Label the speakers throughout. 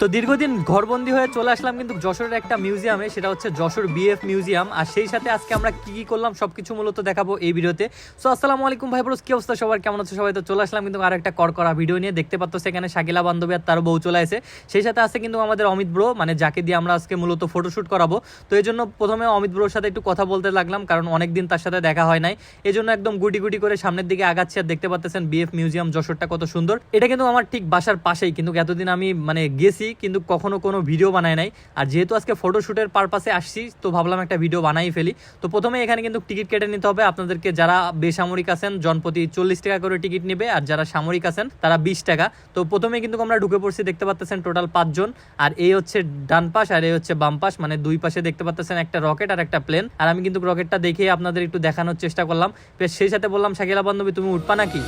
Speaker 1: তো দীর্ঘদিন ঘরবন্দি হয়ে চলে আসলাম কিন্তু যশোরের একটা মিউজিয়ামে সেটা হচ্ছে যশোর বিএফ মিউজিয়াম আর সেই সাথে আজকে আমরা কি কি করলাম সবকিছু মূলত দেখাবো এই ভিডিওতে। সো আসসালামু আলাইকুম ভাই বরস কি অবস্থা সবার? কেমন আছে সবাই? তো চলে আসলাম কিন্তু আর একটা কর করা ভিডিও নিয়ে। দেখতে পাচ্ছ সেখানে শাকিলা বান্ধবী আর তার বউ চলে আসে। সেই সাথে আছে কিন্তু আমাদের অমিত ব্রো মানে যাকে দিয়ে আমরা আজকে মূলত ফটোশ্যুট করাবো। তো এই জন্য প্রথমে অমিত ব্রোর সাথে একটু কথা বলতে লাগলাম, কারণ অনেকদিন তার সাথে দেখা হয় নাই। এই জন্য একদম গুটি গুটি করে সামনের দিকে আগাচ্ছি আর দেখতে পাচ্ছেন বিএফ মিউজিয়াম যশোরটা কত সুন্দর। এটা কিন্তু আমার ঠিক বাসার পাশেই, কিন্তু এতদিন আমি মানে গেছি কিন্তু কখনো কোনো ভিডিও বানাই নাই। আর যেহেতু আজকে ফটোশুটের পারপাসে আসছি, তো ভাবলাম একটা ভিডিও বানাই ফেলি। তো প্রথমে এখানে কিন্তু টিকিট কেটে নিতে হবে। আপনাদেরকে যারা বেসামরিক আছেন, জনপ্রতি চল্লিশ টাকা করে টিকিট নেবে। আর যারা সামরিক আছেন, তারা বিশ টাকা। তো প্রথমে কিন্তু আমরা ঢুকে পড়ছি, দেখতে পাচ্ছেন টোটাল পাঁচজন। আর এই হচ্ছে ডান পাশ, আর এই হচ্ছে বাম পাশ মানে দুই পাশে দেখতে পাচ্ছেন একটা রকেট আর একটা প্লেন আর আমি কিন্তু রকেটটা দেখে আপনাদের একটু দেখানোর চেষ্টা করলাম। সেই সাথে বললাম, শাকিলা বান্ধবী, তুমি উঠবা নাকি?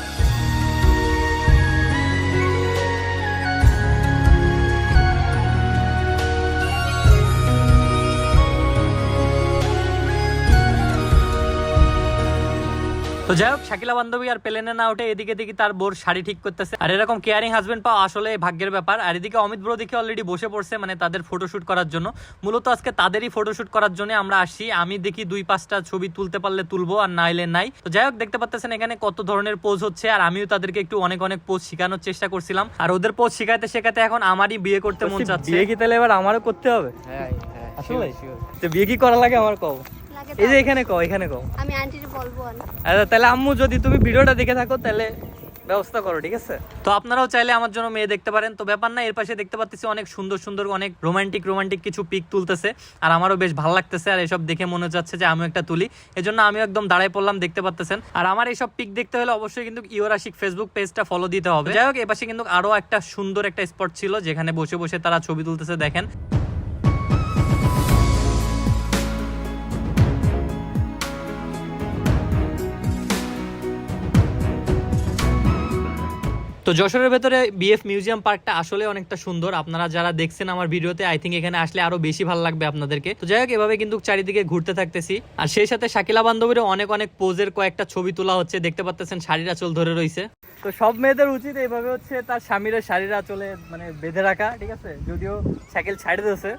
Speaker 1: তো যাই হোক শাকিলা বান্ধবী আর প্লেনে না উঠে এদিকে দেখি তার বোর শাড়ি ঠিক করতেছে। আর এরকম কেয়ারিং হাজবেন্ড পাওয়া আসলে ভাগ্যের ব্যাপার। আর এদিকে অমিত ব্রো দেখে অলরেডি বসে পড়ছে মানে তাদের ফটোশুট করার জন্য। মূলত আজকে তাদেরই ফটোশুট করার জন্য আমরা আসি আমি দেখি দুই পাঁচটা ছবি তুলতে পারলে তুলবো আর নাইলে নাই। তো যাই হোক দেখতে পাচ্ছেন এখানে কত ধরনের পোজ হচ্ছে আর আমিও তাদেরকে একটু অনেক অনেক পোজ শেখানোর চেষ্টা করছিলাম। আর ওদের পোজ শেখাতে শেখাতে এখন আমারই বিয়ে করতে মন চাচ্ছে। বিয়ে কি তাহলে এবার আমারও করতে হবে?
Speaker 2: হ্যাঁ হ্যাঁ
Speaker 1: আসলে? বিয়ে কি করা লাগে আমার কও।
Speaker 3: লাগে
Speaker 1: এই যে এখানে কও এখানে কও
Speaker 3: আমি আন্টির বলব
Speaker 1: আচ্ছা তাহলে আম্মু যদি তুমি ভিডিওটা দেখে থাকো তাহলে ব্যবস্থা করো ঠিক আছে? তো আপনারাও চাইলে আমার জন্য মেয়ে দেখতে পারেন। তো ব্যাপার না এর পাশে দেখতে পাচ্ছি অনেক সুন্দর সুন্দর অনেক রোমান্টিক রোমান্টিক কিছু পিক তুলতেছে। আর আমারও বেশ ভালো লাগতেছে আর এসব দেখে মনে যাচ্ছে যে আমিও একটা তুলি। এজন্য আমিও একদম দাঁড়ায় পড়লাম দেখতে পাচ্তেছেন আর আমার এইসব পিক দেখতে হলে অবশ্যই কিন্তু ইওরাশিক ফেসবুক পেজটা ফলো দিতে হবে। যাই হোক এপাশে কিন্তু আরও একটা সুন্দর একটা স্পট ছিল যেখানে বসে বসে তারা ছবি তুলতেছে দেখেন। তো যশোরের ভেতরে বিএফ মিউজিয়াম পার্কটা আসলে অনেকটা সুন্দর। আপনারা যারা দেখছেন আমার ভিডিওতে আই থিঙ্ক এখানে আসলে আরও বেশি ভালো লাগবে আপনাদেরকে। তো যাই হোক, এভাবে কিন্তু চারিদিকে ঘুরতে থাকতেছি। আর সেই সাথে শাকিলা বান্ধবীর অনেক অনেক পোজের কয়েকটা ছবি তোলা হচ্ছে। দেখতে পাচ্ছেন শাড়ির আঁচল ধরে রয়েছে তো সব মেয়েদের উচিত এইভাবে হচ্ছে তার স্বামীর শাড়ির আঁচলে মানে বেঁধে রাখা, ঠিক আছে? যদিও সাইকেল ছাড়ি দিয়েছে।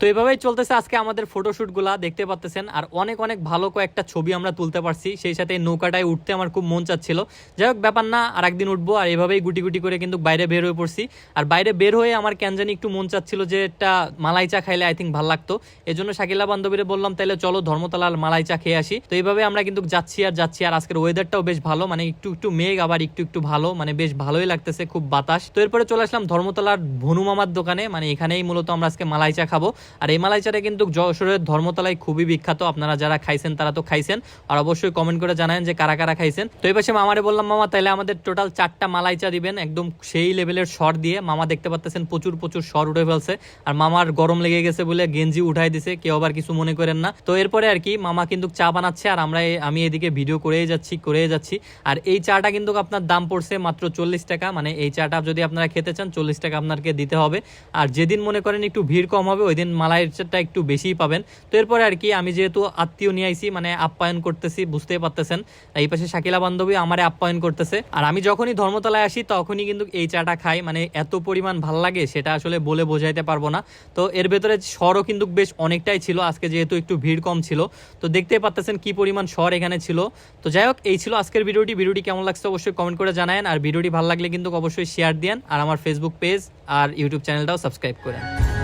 Speaker 1: তো এভাবেই চলতেছে আজকে আমাদের ফটোশুটগুলা দেখতে পাচ্তেছেন। আর অনেক অনেক ভালো কয়েকটা ছবি আমরা তুলতে পারছি। সেই সাথে নৌকাটায় উঠতে আমার খুব মন চাচ্ছিল। যাই হোক, ব্যাপার না, আর একদিন উঠবো। আর এভাবেই গুটি গুটি করে কিন্তু বাইরে বের হয়ে পড়ছি। আর বাইরে বের হয়ে আমার কেন জানি একটু মন চাচ্ছিল যে একটা মালাই চা খাইলে আই থিঙ্ক ভালো লাগতো। এই জন্য শাকিলা বান্ধবীরে বললাম তাহলে চলো ধর্মতলার মালাই চা খেয়ে আসি। তো এইভাবে আমরা কিন্তু যাচ্ছি আর যাচ্ছি। আর আজকের ওয়েদারটাও বেশ ভালো। মানে একটু একটু মেঘ, আবার একটু একটু ভালো। মানে বেশ ভালোই লাগতেছে, খুব বাতাস। তো এরপরে চলে আসলাম ধর্মতলার ভনু মামার দোকানে। মানে এখানেই মূলত আমরা আজকে মালাই চা খাব। আর এই মালাই চাটা কিন্তু যশোরের ধর্মতলায় খুবই বিখ্যাত। আপনারা যারা খাইছেন, তারা তো খাইছেন। আর অবশ্যই কমেন্ট করে জানান যে কারা কারা খাইছেন। তো এই পাশে মামারে বললাম, মামা তাহলে আমাদের টোটাল চারটা মালাই চা দিবেন। একদম সেই লেভেলের শর দিয়ে মামা দেখতে পাচ্ছেন প্রচুর প্রচুর শর উঠে ফেলছে। আর মামার গরম লেগে গেছে বলে গেঞ্জি উঠাই দিছে, কেউ আবার কিছু মনে করেন না। তো এরপরে আর কি, মামা কিন্তু চা বানাচ্ছে, আর আমরা আমি এদিকে ভিডিও করেই যাচ্ছি করেই যাচ্ছি। আর এই চাটা কিন্তু আপনার দাম পড়ছে মাত্র চল্লিশ টাকা। মানে এই চাটা যদি আপনারা খেতে চান, চল্লিশ টাকা আপনাকে দিতে হবে। আর যেদিন মনে করেন একটু ভিড় কম হবে ওই দিন মালাইয়ের চাটা একটু বেশিই পাবেন। তো এরপরে আর কি, আমি যেহেতু আত্মীয় নিয়ে আইছি মানে আপ্যায়ন করতেছি, বুঝতেই পারতেছেন। এই পাশে শাকিলা বান্ধবী আমারে আপ্যায়ন করতেছে। আর আমি যখনই ধর্মতলায় আসি, তখনই কিন্তু এই চাটা খাই। মানে এত পরিমাণ ভালো লাগে, সেটা আসলে বলে বোঝাইতে পারব না। তো এর ভেতরে স্বরও কিন্তু বেশ অনেকটাই ছিল, আজকে যেহেতু একটু ভিড় কম ছিল। তো দেখতেই পাচ্তেছেন কি পরিমাণ স্বর এখানে ছিল। তো যাই হোক, এই ছিল আজকের ভিডিওটি। ভিডিওটি কেমন লাগছে অবশ্যই কমেন্ট করে জানায়েন। আর ভিডিওটি ভালো লাগলে কিন্তু অবশ্যই শেয়ার দেন আর আমার ফেসবুক পেজ আর ইউটিউব চ্যানেলটাও সাবস্ক্রাইব করেন।